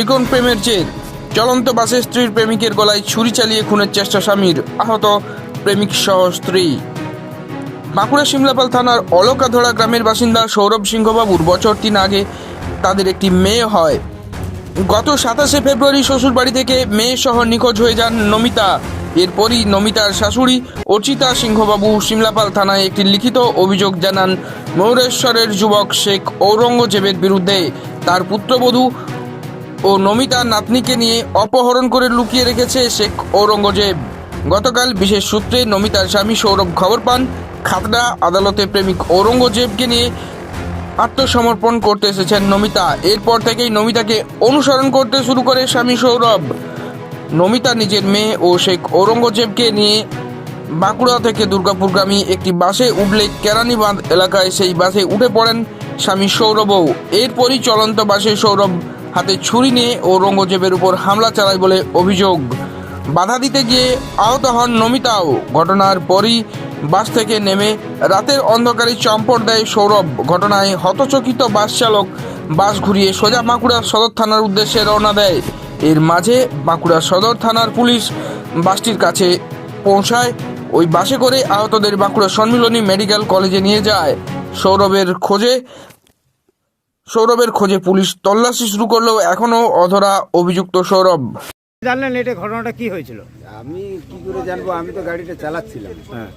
চিকন প্রেমের জের চলন্ত বাসে স্ত্রীর প্রেমিকের গলায় ছুরি চালিয়ে খুনের চেষ্টা স্বামীর, আহত প্রেমিক সহ স্ত্রী। বাঁকুড়া সিমলাপাল থানার অলকাধরা গ্রামের বাসিন্দা সৌরভ সিংহবাবুর বছর তিন আগে তাদের একটি মেয়ে হয়। গত সাতাশে ফেব্রুয়ারি শ্বশুরবাড়ি থেকে মেয়ে সহ নিখোঁজ হয়ে যান নমিতা। এরপরই নমিতার শাশুড়ি অর্চিতা সিংহবাবু সিমলাপাল থানায় একটি লিখিত অভিযোগ জানান, ময়ূরেশ্বরের যুবক শেখ ঔরঙ্গজেবের বিরুদ্ধে। তার পুত্রবধূ ও নমিতা নাতনিকে নিয়ে অপহরণ করে লুকিয়ে রেখেছে শেখ ঔরঙ্গজেব। গতকাল বিশেষ সূত্রে নমিতার স্বামী সৌরভ খবর পান, খাতড়া আদালতে প্রেমিক ঔরঙ্গজেবকে নিয়ে আত্মসমর্পণ করতে এসেছেন নমিতা। এরপর থেকেই নমিতাকে অনুসরণ করতে শুরু করে স্বামী সৌরভ। নমিতা নিজের মেয়ে ও শেখ ঔরঙ্গজেবকে নিয়ে বাঁকুড়া থেকে দুর্গাপুরগামী একটি বাসে উঠলে কেরানীবাঁধ এলাকায় সেই বাসে উঠে পড়েন স্বামী সৌরভও। এরপরই চলন্ত বাসে সৌরভ হাতে ছুরি নিয়ে ঔরঙ্গজেবের উপর হামলা চালায় বলে অভিযোগ। বাধা দিতে গিয়ে আহত হন নমিতাও। ঘটনার পরই বাস থেকে নেমে রাতের অন্ধকারে চম্পট দেয় সৌরভ। ঘটনায় হতচকিত বাস চালক বাস ঘুরিয়ে সোজা বাঁকুড়া সদর থানার উদ্দেশ্যে রওনা দেয়। এর মাঝে বাঁকুড়া সদর থানার পুলিশ বাসটির কাছে পৌঁছায়। ওই বাসে করে আহতদের বাঁকুড়া সম্মিলনী মেডিকেল কলেজে নিয়ে যায়। সৌরভের খোঁজে সৌরভের খোঁজে পুলিশ তল্লাশি শুরু করলেও এখনও অধরা অভিযুক্ত সৌরভ। জানলেন এটা ঘটনাটা কি হয়েছিল? আমি কি করে জানব? আমি তো গাড়িটা চালাচ্ছিলাম। হ্যাঁ।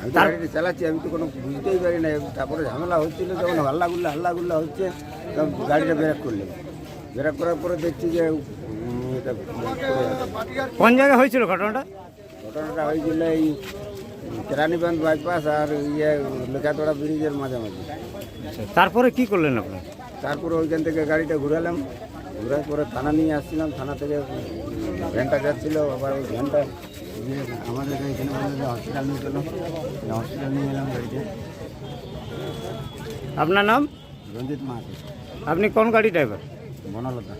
আমি তো গাড়িটা চালাচ্ছি আমি তো কোনো বুঝতেই পারি না। তারপরে ঝামেলা হচ্ছিল যখন হাল্লা গুল্লা হাল্লা গুল্লা হচ্ছে তখন গাড়িটা ব্রেক করলাম ব্রেক করার পরে দেখছি যে এটা কোন জায়গায় হয়েছিল ঘটনাটা? ঘটনাটা হয়েছিল এই কেরানীগঞ্জ বাইপাস আর ইয়ে লেখাতড়া ব্রিজের মাঝামাঝি। তারপরে কি করলেন আপনার তারপরে ওইখান থেকে গাড়িটা ঘুরালাম। ঘুরার পরে থানা নিয়ে আসছিলাম। থানা থেকে ভ্যানটা যাচ্ছিল আবার ওই ভ্যানটা আমাদের এখানে হসপিটাল নিয়ে চলো। হসপিটাল নিয়ে গেলাম গাড়িতে। আপনার নাম? রঞ্জিত মাহাতো। আপনি কোন গাড়ি ড্রাইভার বনলতা।